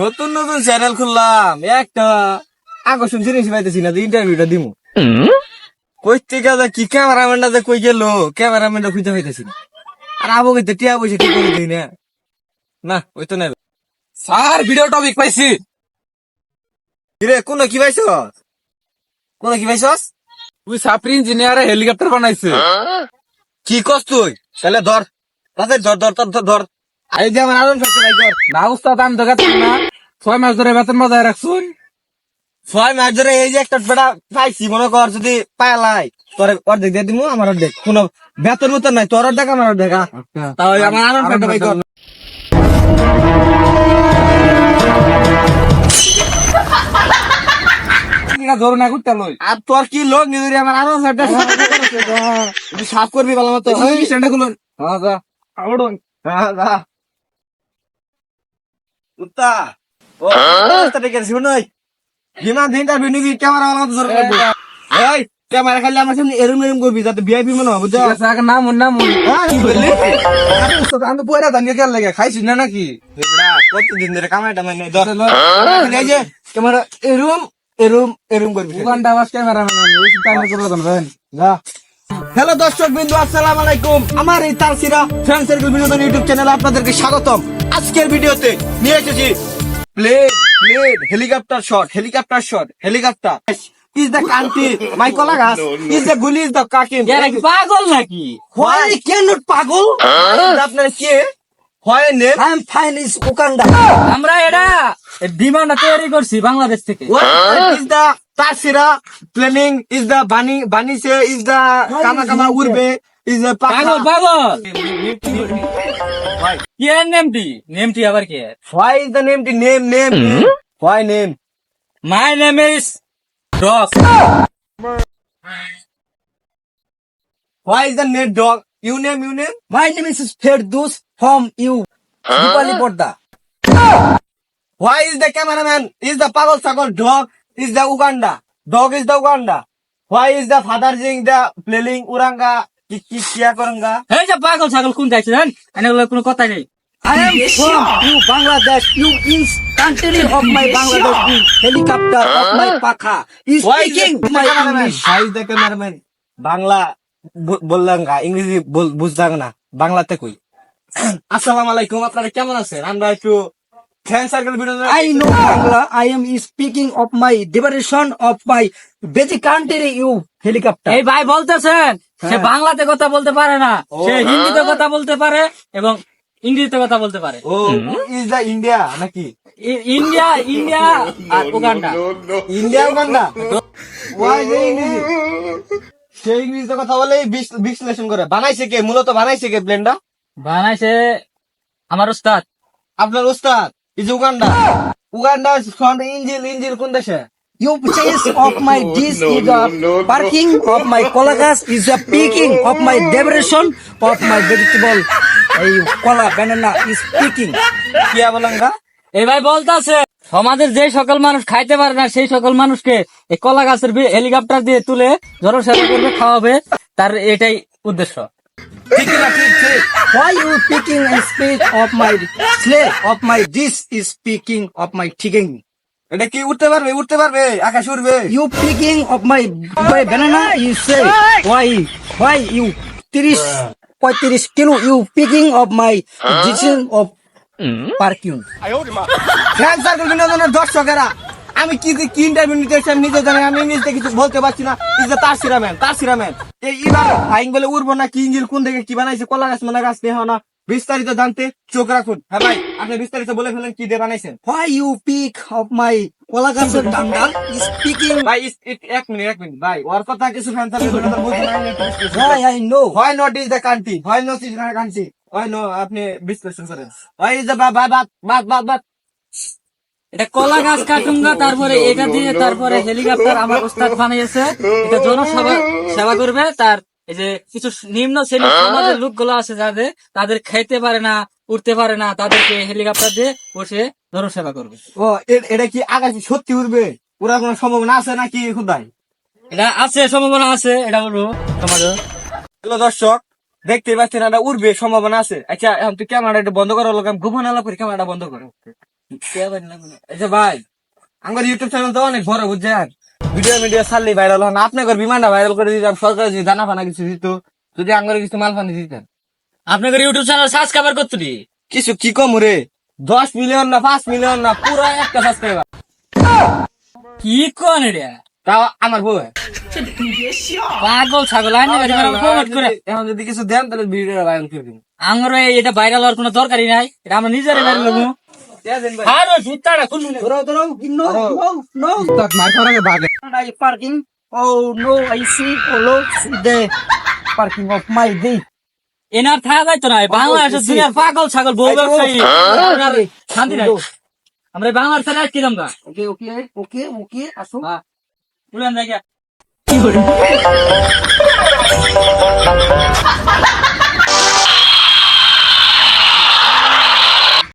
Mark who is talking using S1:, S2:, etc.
S1: নতুন নতুন চ্যানেল খুললাম একটা আকর্ষণ জিনিস পাইতেছি না ইন্টারভিউটা দিমু। কই থেকে কি ক্যামেরাম্যানটা যে কই গেল ক্যামেরাম্যানটা খুঁজে পাইতেছি না। আর আবু টিয়া করে দিই না। না ওই তো নাই
S2: স্যার ভিডিও টপিক পাইছি।
S1: কিরে কোন কি পাইছ কোন কি পাইছস?
S2: তুই সাপ্রি ইঞ্জিনিয়ার হেলিকপ্টার বানাইছে।
S1: কি কস তুই? তাহলে ধর তাতে ধর ধর ধর ধর, ধর। এই যে আমার আনন্দ সত্যি ভাই ধর
S2: না উস্তাদ আমি তো গেতাম না। ছয় মাস ধরে বেতন বজায় রাখছুন।
S1: ছয় মাস ধরে এই যে একটা বেটা পাইছি মনে কর যদি পাইলাই তোর অর্ধেক দিয়ে দিমু আমার অর্ধেক। কোন বেতন মতন নাই তোর অর্ধেক আমার অর্ধেক আ। তাও এই আমার আনন্দ পেটে ভাই কর।
S2: ধরুন না করতে লই।
S1: আর তোর কি লোক নিজের আমার আনন্দ পেটে একটু সাফ করবি ভালো মতো
S2: হ্যাঁ আউড়ুন।
S1: হ্যাঁ। কুত্তা। ও কুত্তা ডেকে আনছি, শুনুন। বিমান দিনটা বিনিবি ক্যামেরা ভালো মতো ধরে রাখবি। এই ক্যামেরা খালি আমার সামনে এরম এরম করবি যাতে ভিআইপি মনে হবে
S2: ঠিক আছে আগে নাম নাম
S1: হ্যাঁ, কি বললি?
S2: আমি তো পয়রা জানিয়ে কেন লাগে খাইছি না নাকি?
S1: এবড়া, কতদিন ধরে কামাইটা মানে ধর। এই যে ক্যামেরা এরম এরম এরম করবি।
S2: উগান্ডা বাস ক্যামেরাম্যান আমি ওই টাইমে করে দেন ভাই যা।
S1: হ্যালো দর্শক বিন্দু আসসালাম আলাইকুম। আমার এই তারসিরা ফ্রেন্ড সার্কেল বিনোদন ইউটিউব চ্যানেলে আপনাদেরকে স্বাগতম। আজকের ভিডিওতে নিয়ে এসেছি plane plane helicopter shot helicopter shot helicopter is the country my কলাগাস is the গুলি ইজ দ্য কাকিম
S3: পাগল নাকি?
S1: হোয়াই ক্যান নট পাগল? আপনার কে? Why name
S3: I am fine is Uganda আমরা এটা এই বিমানটা তৈরি করছি বাংলাদেশ থেকে।
S1: Is the Tasira planning? Is the Bani Bani say is the Kama Kama Urbe? Is the
S3: পাগল? পাগল
S1: Why?
S3: কি নেমটি নেমটি আবার কি
S1: Why is the name the name name? Why name?
S3: My name is DOS
S1: Why is the name dog? You name you name?
S3: My name is Ferdous from you Dipali পর্দা
S1: Why is the cameraman? Is the Pagal Sakal dog? Is the Uganda? Dog is the Uganda. Why is the father saying the playing Uranga? Ki ki kia koranga?
S3: এই যে পাগল ছাগল কোন যাইছে জান এনে কোনো কথা নেই
S4: I am from you Bangladesh. You is country of my Bangladesh. You helicopter of my Pakha. Is speaking my? English.
S1: Why is the cameraman? Bangla বললাম গা ইংরেজি বল- বুঝতাম না বাংলাতে কই আসসালামু আলাইকুম আপনারা কেমন আছেন আমরা একটু fan circle video
S4: I know Bangla. I am speaking of my liberation of my basic country. You helicopter.
S3: এই ভাই বলতেছেন সে বাংলাতে কথা বলতে পারে না। সে হিন্দিতে কথা বলতে পারে এবং ইংরেজিতে কথা বলতে পারে।
S1: ও ইজ দ্য ইন্ডিয়া নাকি?
S3: ইন্ডিয়া ইন্ডিয়া আর উগান্ডা।
S1: India Uganda? ওয়াই ইংরেজি সে ইংরেজিতে কথা বলে বিশ্লেষণ করে। বানাইছে কে? মূলত বানাইছে কে প্লেনটা
S3: বানাইছে আমার উস্তাদ
S1: আপনার উস্তাদ ইজ উগান্ডা ইঞ্জিল ইঞ্জিল কোন দেশে?
S4: You chase of my this is a parking of my collagas is a picking of my liberation of my vegetable. এই কলা banana is picking.
S1: কিয়া বলাঙ্গা?
S3: এই ভাই বলতেছে সমাজের যে সকল মানুষ খাইতে পারে না সেই সকল মানুষকে এই কলা গাছের হেলিকপ্টার দিয়ে তুলে জনসেবা করবে খাওয়াবে তার এটাই উদ্দেশ্য।
S1: ঠিক ঠিক
S4: Why you picking and speak of my slave of my this is speaking of my ticking.
S1: এটা কি উঠতে পারবে উঠতে পারবে আকাশ উঠবে
S4: You picking of my my banana you say why why you 30 35 kilo you picking of my decision of perfume.
S1: Fan circle বিনোদনের দর্শকেরা আমি কি যে কি ইন্টারভিউ নিতে এসেছি আমি নিজে জানি আমি ইংলিশতে কিছু বলতে পারছি না ইজ দ্য তার সিরাম্যান তার সিরাম্যান এই এবার ফাইং বলে উড়বো না কি ইঞ্জিল কোন দিকে কি বানাইছে কলা গাছ মানা গাছ নেওয়া না বিস্তারিত জানতে চোখ রাখুন হ্যাঁ ভাই আপনি বিস্তারিত বলে ফেলেন কি দিয়ে বানাইছেন
S4: Why you pick of my কলাগাছের ডান্ডা is speaking
S1: ভাই এক মিনিট এক মিনিট ভাই ওর কথা কিছু ফ্যান সার্কেল বিনোদন বুঝতে না, করেন।
S4: I know
S1: Why not is the country? Why not is the country? Why no? আপনি বিশ্লেষণ করেন is the বাদ বাদ বাদ বাদ বাদ
S3: এটা কলা গাছ কাটুঙ্গা তারপরে এটা দিয়ে তারপরে হেলিকপ্টার আমার উস্তাদ বানিয়েছে। এটা জনসভা সেবা করবে তার এই যে কিছু নিম্ন শ্রেণির সমাজের লোকগুলো আছে যাদের তাদের খাইতে পারে না উঠতে পারে না তাদেরকে হেলিকপ্টার দিয়ে বসে জনসেবা করবে।
S1: ও এটা কি আকাশে সত্যি উঠবে ওরা কোনো সম্ভাবনা আছে নাকি খুদাই?
S3: এটা আছে সম্ভাবনা আছে এটা বলব সমাজে
S1: হ্যালো দর্শক দেখতে পাচ্ছেন এটা উঠবে সম্ভাবনা আছে। আচ্ছা এখন তুই ক্যামেরাটা বন্ধ করার লোক আমি গোপন আলাপ করে ক্যামেরাটা বন্ধ করো। আমার ইউটিউব চ্যানেল তো অনেক ভিডিও দানা ফানা কিছু যদি
S3: কোন
S1: যদি কিছু তাহলে
S3: এটা ভাইরাল হওয়ার কোনো দরকারই নাই। এটা আমরা নিজেরাই viral
S4: Throw, throw. No, no, no.
S2: উস্তাদ মার খাওয়ার আগে বাগে
S4: I parking. Oh no, I see. Oh look, see the parking of my day.
S3: এনার থাকা যাইতো না বাংলাদেশের দুনিয়ার পাগল ছাগল বউ ব্যবসায়ী শান্তি নাই আমরা বাংলার ছেলে আজকে দাম
S4: Okay, okay, okay, okay. Aso.
S3: উড়ান জায়গা